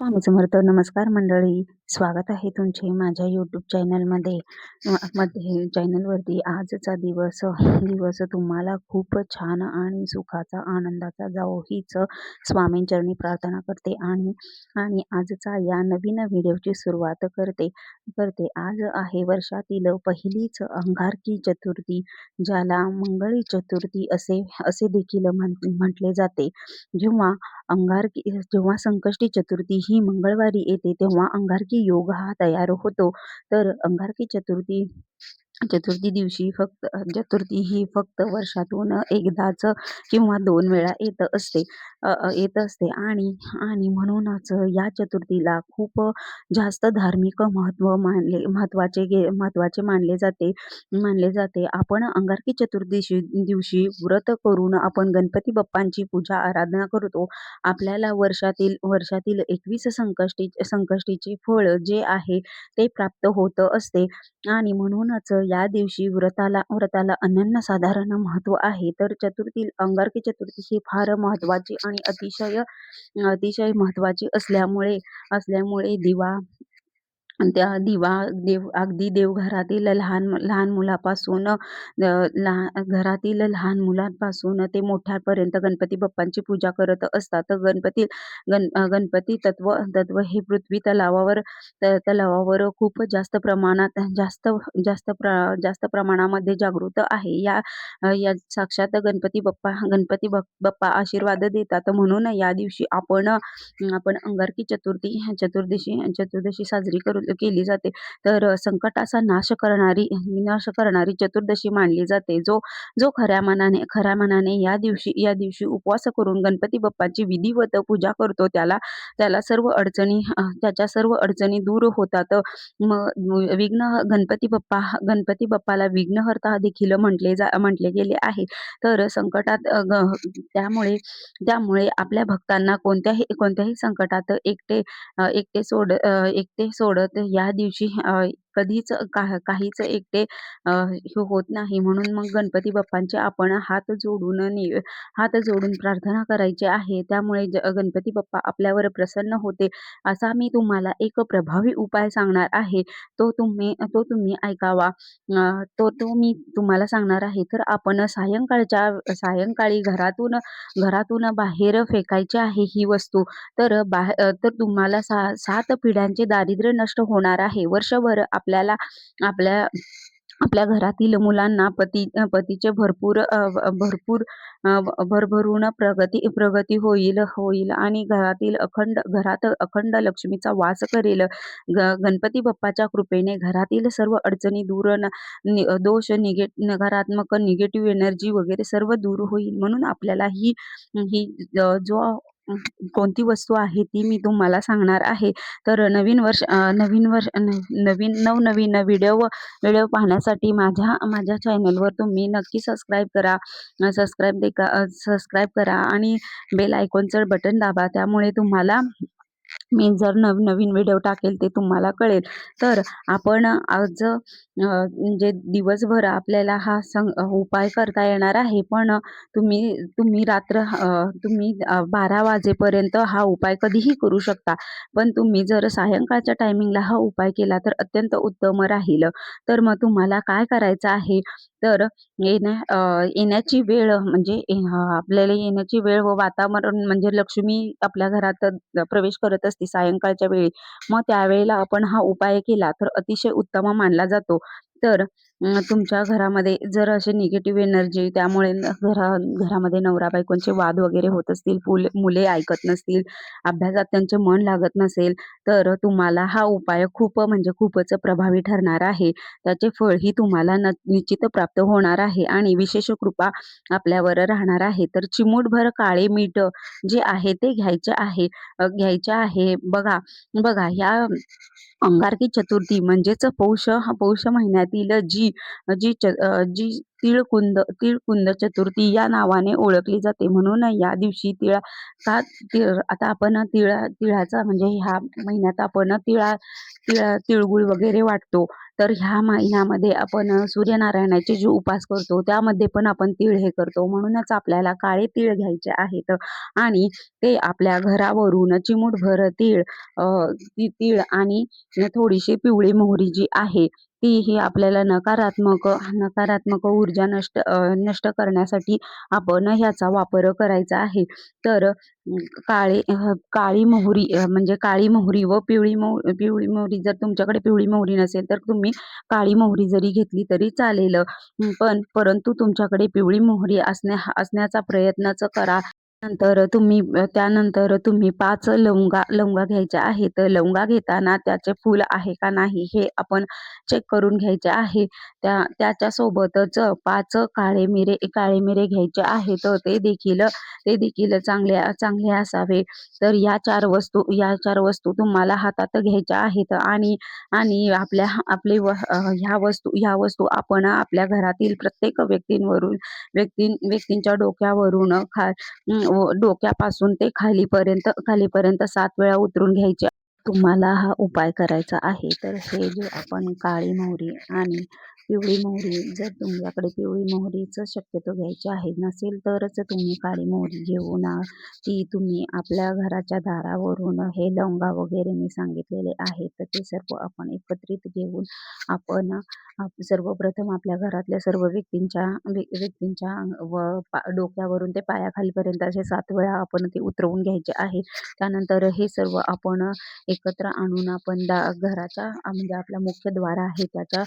स्वामी समर्थ नमस्कार मंडळी. स्वागत आहे तुमचे माझ्या यूट्यूब चॅनलमध्ये मध्ये चॅनलवरती आजचा दिवस दिवस तुम्हाला खूप छान आणि सुखाचा आनंदाचा जावो हीच स्वामींचरणी प्रार्थना करते आणि आणि आजचा या नवीन व्हिडिओची सुरुवात करते करते. आज आहे वर्षातील पहिलीच अंगारकी चतुर्थी ज्याला मंगळी चतुर्थी असे असे देखील म्हण म्हटले जाते. जेव्हा अंगारकी जेव्हा संकष्टी चतुर्थी ही मंगळवारी येते तेव्हा अंगारकी योग हा तयार होतो. तर अंगारकी चतुर्थी चतुर्थी दिवशी फक्त चतुर्थी ही फक्त वर्षातून एकदाच किंवा दोन वेळा येत असते येत असते. आणि आणि म्हणूनच या चतुर्थीला खूप जास्त धार्मिक महत्त्व मानले महत्त्वाचे गे महत्त्वाचे मानले जाते मानले जाते. आपण अंगारकी चतुर्दशी दिवशी व्रत करून आपण गणपती बाप्पांची पूजा आराधना करतो. आपल्याला वर्षातील वर्षातील एकवीस संकष्टी संकष्टीचे फळ जे आहे ते प्राप्त होत असते. आणि म्हणूनच या दिवशी व्रताला व्रताला अनन्यसाधारण महत्त्व आहे. तर चतुर्थी अंगारकी चतुर्थी ही फार महत्त्वाची आणि अतिशय अतिशय महत्त्वाची असल्यामुळे असल्यामुळे दिवा त्या दिवा देव अगदी देवघरातील लहान लहान मुलापासून लहान घरातील लहान मुलांपासून ते मोठ्यापर्यंत गणपती बाप्पांची पूजा करत असतात. गणपती गण गणपती तत्व तत्व हे पृथ्वी तलावावर त- तलावावर खूप जास्त प्रमाणात जास्त जास्त प्र जास्त प्रमाणामध्ये जागृत आहे. या या साक्षात गणपती बाप्पा गणपती बाप्पा आशीर्वाद देतात. म्हणून या दिवशी आपण आपण अंगारकी चतुर्थी चतुर्दशी चतुर्दशी साजरी करू केली जाते. तर संकटाचा नाश करणारी विनाश करणारी चतुर्दशी मानली जाते. जो जो खऱ्या मनाने खऱ्या मनाने या दिवशी या दिवशी उपवास करून गणपती बाप्पाची विधिवत पूजा करतो त्याला त्याला सर्व अडचणी त्याच्या सर्व अडचणी दूर होतात. मग विघ्न गणपती बाप्पा गणपती बाप्पाला विघ्नहर्ता देखील म्हटले जा म्हटले गेले आहे. तर संकटात ग- त्यामुळे त्यामुळे आपल्या भक्तांना कोणत्याही कोणत्याही संकटात एकटे एकटे सोड एकटे सोडत या दिवशी अ, कधीच का काहीच एकटे हे होत नाही. म्हणून मग गणपती बाप्पांचे आपण हात जोडून हात जोडून प्रार्थना करायची आहे. त्यामुळे ज गणपती बाप्पा आपल्यावर प्रसन्न होते असा मी तुम्हाला एक प्रभावी उपाय सांगणार आहे. तो तुम्ही तो तुम्ही ऐकावा. तो तो मी तुम्हाला सांगणार आहे. तर आपण सायंकाळच्या सायंकाळी घरातून घरातून बाहेर फेकायची आहे ही वस्तू. तर बाहेर तर तुम्हाला सा सात पिढ्यांचे दारिद्र्य नष्ट होणार आहे. वर्षभर आपल्याला आपल्या आपल्या घरातील मुलांना पती पतीचे भरपूर भरपूर भरभरून प्रगती प्रगती होईल होईल आणि घरातील अखंड घरात अखंड लक्ष्मीचा वास करेल. ग गणपती बाप्पाच्या कृपेने घरातील सर्व अडचणी दूर न नि दोष निगे नकारात्मक निगेटिव्ह एनर्जी वगैरे सर्व दूर होईल. म्हणून आपल्याला ही ही जो कोणती वस्तू आहे ती मी तुम्हाला सांगणार आहे. तर नवीन वर्ष नवीन वर्ष न नवीन नवनवीन व्हिडिओ व्हिडिओ पाहण्यासाठी माझ्या माझ्या चॅनलवर तुम्ही नक्की सबस्क्राईब करा. सबस्क्राईब देखा सबस्क्राईब करा आणि बेल आयकॉनचं बटन दाबा. त्यामुळे तुम्हाला मी जर नवनवीन व्हिडिओ टाकेल ते तुम्हाला कळेल. तर आपण आज म्हणजे दिवसभर आपल्याला हा सं उपाय करता येणार आहे. पण तुम्ही तुम्ही रात्र तुम्ही बारा वाजेपर्यंत हा उपाय कधीही करू शकता. पण तुम्ही जर सायंकाळच्या टायमिंगला हा उपाय केला तर अत्यंत उत्तम राहील. तर मग तुम्हाला काय करायचं आहे, तर येण्या येण्याची वेळ म्हणजे आपल्याला येण्याची वेळ व वातावरण म्हणजे लक्ष्मी आपल्या घरात प्रवेश करत असते सायंकाळच्या वेळी. मग त्यावेळेला आपण हा उपाय केला तर अतिशय उत्तम मानला जातो. तर तुमच्या घरामध्ये जर असे निगेटिव्ह एनर्जी त्यामुळे घरा घरामध्ये नवरा-बायकोंचे वाद वगैरे होत असतील, फुल मुले ऐकत नसतील, अभ्यासात त्यांचे मन लागत नसेल, तर तुम्हाला हा उपाय खूप म्हणजे खूपच प्रभावी ठरणार आहे. त्याचे फळही तुम्हाला न निश्चित प्राप्त होणार आहे आणि विशेष कृपा आपल्यावर राहणार आहे. तर चिमूटभर काळे मीठ जे आहे ते घ्यायचे आहे घ्यायचे आहे. बघा बघा ह्या अंगारकी चतुर्थी म्हणजेच पौष पौष महिन्यातील जी जी च जी तिळकुंद तिळकुंद चतुर्थी या नावाने ओळखली जाते. म्हणून या दिवशी तिळा का तिळ आता आपण तिळा तिळाचा म्हणजे ह्या महिन्यात आपण तिळा तिळा तिळगुळ वगैरे वाटतो. तर ह्या महिन्यामध्ये आपण सूर्यनारायणाचे जे उपास करतो त्यामध्ये पण आपण तीळ हे करतो म्हणूनच आपल्याला काळे तीळ घ्यायचे आहेत आणि ते आपल्या घरावरून चिमूटभर तीळ ती तीळ आणि थोडीशी पिवळी मोहरी जी आहे ती ही आपल्याला नकारात्मक नकारात्मक ऊर्जा नष्ट नष्ट करण्यासाठी आपण ह्याचा वापर करायचा आहे. तर काळे काळी मोहरी म्हणजे काळी मोहरी व पिवळी मोह पिवळी मोहरी जर तुमच्याकडे पिवळी मोहरी नसेल तर तुम्ही काळी मोहरी जरी घेतली तरी चालेल. पण परंतु तुमच्याकडे पिवळी मोहरी असण्या असण्याचा प्रयत्नच करा. नंतर तुम्ही त्यानंतर तुम्ही पाच लवंगा लवंगा घ्यायच्या आहेत. लवंगा घेताना त्याचे फूल आहे का नाही हे आपण चेक करून घ्यायचे आहे. त्या त्याच्यासोबतच पाच काळे मिरे काळे मिरे घ्यायचे आहेत. ते देखील ते देखील चांगले चांगले असावे. तर या चार वस्तू या चार वस्तू तुम्हाला हातात घ्यायच्या आहेत. आणि आणि आपल्या आपले व ह्या वस्तू ह्या वस्तू आपण आपल्या घरातील प्रत्येक व्यक्तींवरून व्यक्ती व्यक्तींच्या डोक्यावरून खा डोक्यापासून ते खालीपर्यंत खालीपर्यंत सात वेळा उतरून घ्यायचे तुम्हाला हा उपाय करायचा आहे. तर हे जे आपण काळी मोहरी आणि पिवळी मोहरी. जर तुमच्याकडे पिवळी मोहरीच शक्यतो घ्यायची आहे नसेल तरच तुम्ही काळी मोहरी घेऊन ती तुम्ही आपल्या घराच्या दारावरून हे लवंगा वगैरे मी सांगितलेले आहेत तर ते सर्व आपण एकत्रित घेऊन आपण सर्वप्रथम आपल्या घरातल्या सर्व व्यक्तींच्या व्यक्तींच्या व डोक्यावरून ते पायाखालीपर्यंत असे सात वेळा आपण ते उतरवून घ्यायचे आहे. त्यानंतर हे सर्व आपण एकत्र आणून आपण दा घराच्या म्हणजे आपला मुख्य द्वार आहे त्याच्या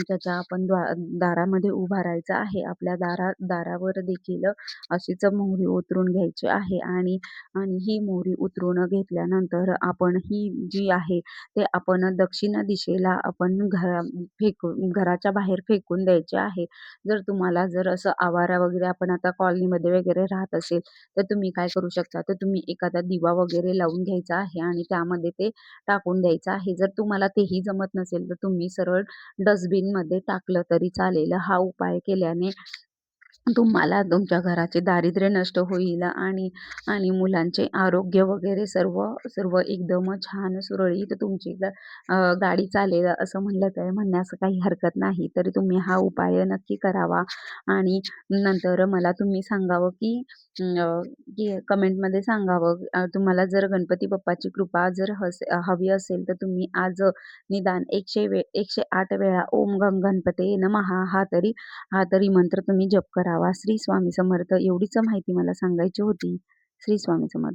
त्याच्या आपण द्वा दारामध्ये उभा राहायचं आहे. आपल्या दारा दारावर देखील अशीच मोहरी उतरून घ्यायची आहे आणि आणि ही मोहरी उतरून घेतल्यानंतर आपण ही जी आहे ते आपण दक्षिण दिशेला आपण घरा फेकून घराच्या बाहेर फेकून द्यायचे आहे. जर तुम्हाला जर असं आवारा वगैरे आपण आता कॉलनीमध्ये वगैरे राहत असेल तर तुम्ही काय करू शकता? तर तुम्ही एखादा दिवा वगैरे लावून घ्यायचा आहे आणि त्यामध्ये ते टाकून द्यायचं आहे. जर तुम्हाला तेही जमत नसेल तर तुम्ही सरळ डस्टबिनमध्ये टाकलं तरी चालेल हा उपाय केल्याने तुम्हाला तुमच्या घराचे दारिद्र्य नष्ट होईल आणि आणि मुलांचे आरोग्य वगैरे सर्व सर्व एकदम छान सुरळीत तुमची गाडी चालेल असं म्हणलं तर म्हणण्यास काही हरकत नाही. तरी तुम्ही हा उपाय नक्की करावा आणि नंतर मला तुम्ही सांगावं की की कमेंटमध्ये सांगावं. तुम्हाला जर गणपती बाप्पाची कृपा जर हस हवी असेल तर तुम्ही आज निदान एकशे वे एकशे आठ वेळा ओम गंग गणपते नमहा हा तरी हा तरी मंत्र तुम्ही जप करा. करावा. श्री स्वामी समर्थ एवढीच माहिती मला सांगायची होती. श्री स्वामी समर्थ.